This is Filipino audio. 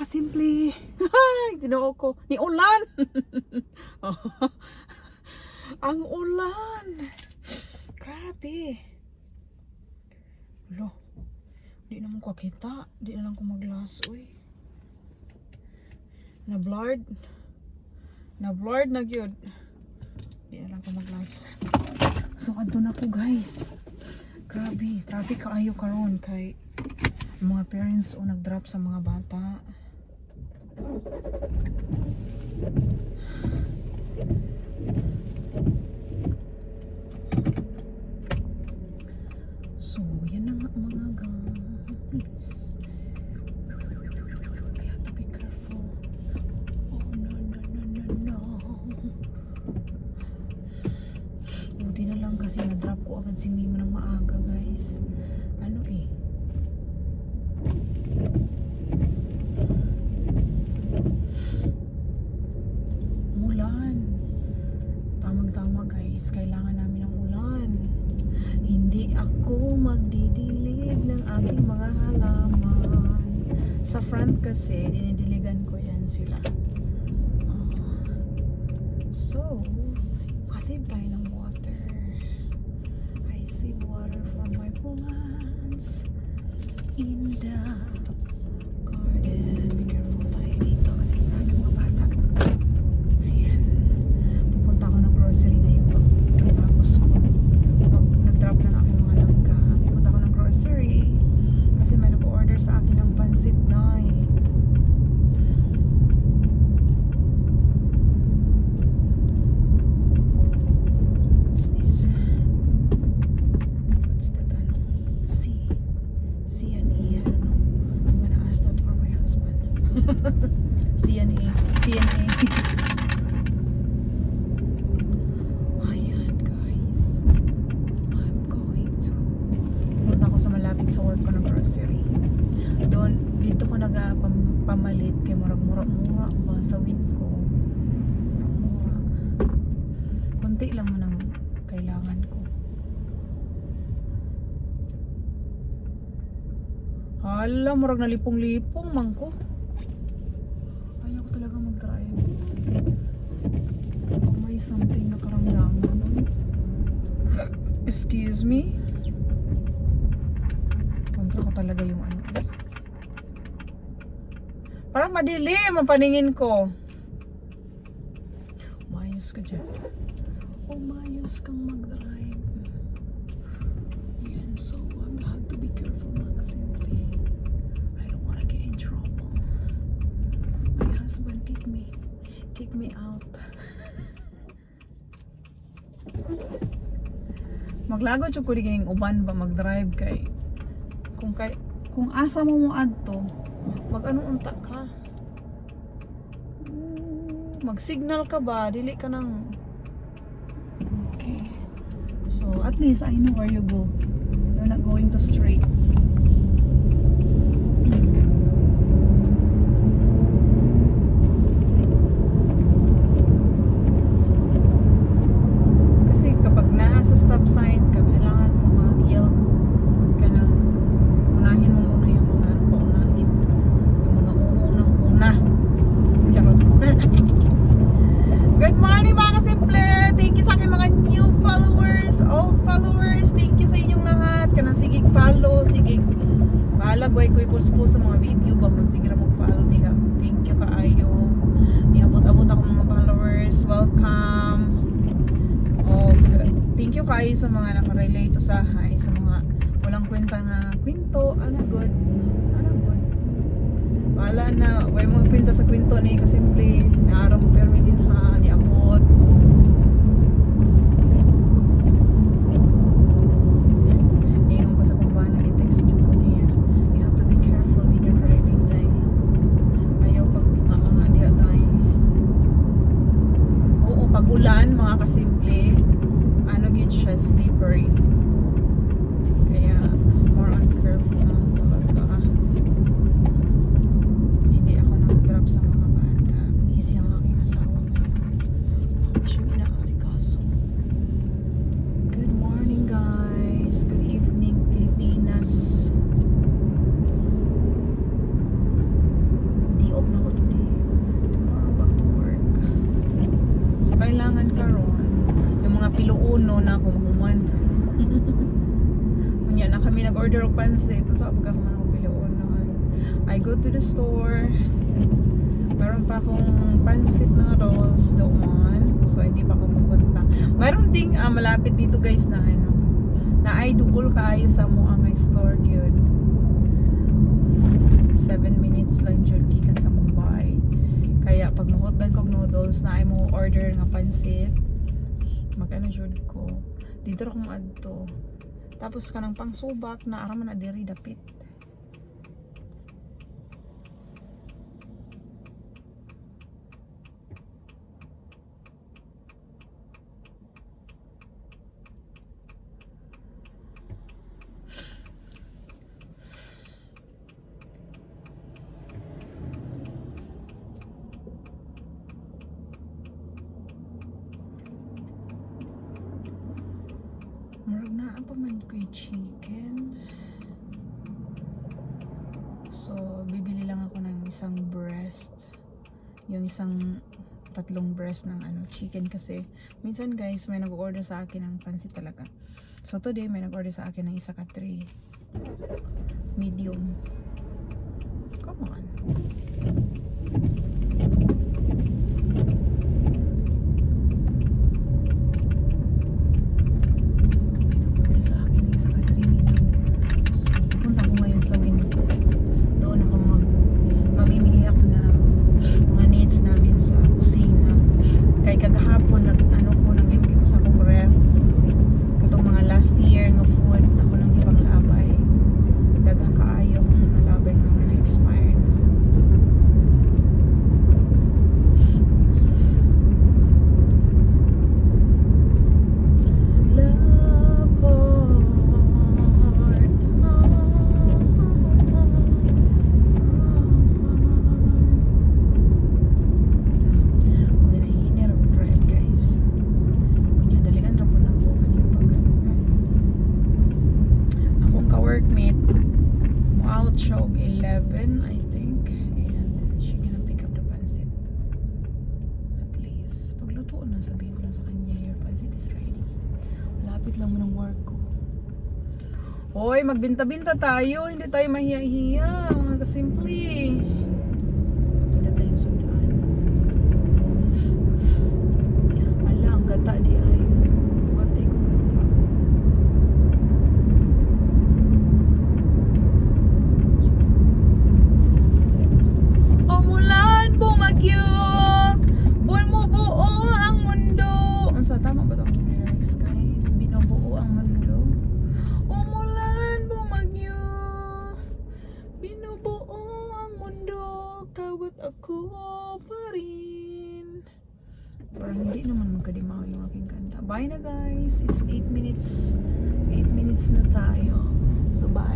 kasimple. Ay, ginoo ko. Ni ulan. Ang ulan. Grabe. Lo. Di naman ko kita. Di na lang ko maglas. Uy. Na blurred. Na gyud. Di na lang ko maglas. So adto na ko guys. Grabe, traffic kaayo karon kay mga parents o nag-drop sa mga bata. So, yan na nga mga guys. We have to be careful. Oh, no, no, no, no, no. Na lang kasi na-drop ko agad si Mima ng maaga, guys. Ano eh. Ulan. Tamang-tama, guys. Kailangan namin ng ulan. Hindi ako magdidilig ng aking mga halaman. Sa front kasi, dinidiligan ko yan sila. Ah. so, kasi tayo ng water. I save water for my plants in the garden. Be careful tayo dito kasi marami mga bata. Ayan. Pupunta ako ng grocery ngayon pagkatapos ko. Mag, nag-drop na ng aking mga langga. Pupunta ako ng grocery kasi may nag-order sa akin ng pansit na eh. What's this? What's that ano? C. C and E. I don't know. I'm gonna ask that for my husband. C and E. C and E. Ayan guys. I'm going to punta ako sa malapit sa work ko ng grocery. Doon, dito ko nagpamalit kay murag-mura-mura ba sa win ko. Mura. Konti lang man ang kailangan ko. Hala, murag nalipong-lipong man ko. Ayaw ko talaga mag-drive. Pag may something na karamdaman. Excuse me? Kontra ko talaga yung ano. Parang madilim ang paningin ko. Umayos ka dyan. Umayos kang mag-drive. Yan, so I have to be careful mga kasimple. I don't wanna get in trouble. My husband kick me. Kick me out. Maglago ko dining uban ba mag-drive kay kung kay kung asa mo mo adto mag ano unta ka? Mag signal ka ba? Dili ka nang okay. So at least I know where you go. You're not going to straight kasi kapag nasa stop sign ka kailangan mo mag-yield ka na unahin mo muna yung mga ano paunahin yung mga uunang una charot good morning mga kasimple thank you sa aking mga new followers old followers thank you sa inyong lahat kanang sigig follow sigig palagway ko'y post-post sa mga video ba magsigira mag-follow diha thank you kaayo. Niabot-abot ako mga followers. Welcome. O thank you kaayo sa mga nakarelate sa hay sa mga walang kwenta nga kwento ano good. Ano good. Wala na. Way mga kwenta sa kwento ni kasimple naara mo permi din ha niabot Ingon pa sa kumpana ni text jud ko niya. You have to be careful when you're driving day. Ayaw pag nga diha tayo. Oo, pag ulan mga kasimple, ano gid siya slippery. Kaya more on careful na talaga. Hindi ako nag-drop sa mga bata. Busy ang aking asawa ngayon. Oh, kilo uno na ako mahuman. Kunya na kami nag-order og pansit. So ako pagkahuman ako kilo uno. I go to the store. Meron pa akong pansit noodles doon. So hindi pa ako pupunta. Meron ding ah, malapit dito guys na ano. Na ay duol kaayo sa mo ang store gyud. 7 minutes lang jud gikan sa Mumbai. Kaya pag mahotdan kog noodles na ay mo order nga pansit, mag-ano jud ko. Dito ra ko adto. Tapos kanang pangsubak na ara man na diri dapit. Murag na pa man ko'y chicken. So, bibili lang ako ng isang breast. Yung isang tatlong breast ng ano, chicken kasi minsan guys may nag-order sa akin ng pansit talaga. So today may nag-order sa akin ng isa ka tray. Medium. Come on. May sa akin ng isa ka tray medium. So, pupunta ko ngayon sa window. Doon ako mag mamimili ako na mga needs namin sa kusina. Kay kagahapon nag ano ko naglimpyo ko sa akong ref. Katong mga last year nga food ako nang ibang labay. Daghang kaayo kung nalabay nga mga na-expire na. Love Mga nahinir ang drive guys. Kunya dalian ra po na ako kaning pag ano kay. Akong ka-workmate mo out siya og 11 I think and she gonna pick up the pancit. At least pagluto na sabihin ko lang sa kanya your pancit is ready. Lapit lang mo ng work ko. Hoy, magbinta-binta tayo. Hindi tayo mahiya-hiya. Mga kasimple. Kita tayo sudan. Ala, ang gata di ay. Buhat ay ko gata. Umulan, bumagyo. Buwan mo buo ang mundo. Ang sa tama ba itong lyrics guys? Binubuo ang mundo. Umulan, bumagyo. Binubuo ang mundo. Kawat ako pa rin. Parang hindi naman magkadimaw yung aking kanta. Bye na guys. It's 8 minutes. 8 minutes na tayo. So bye.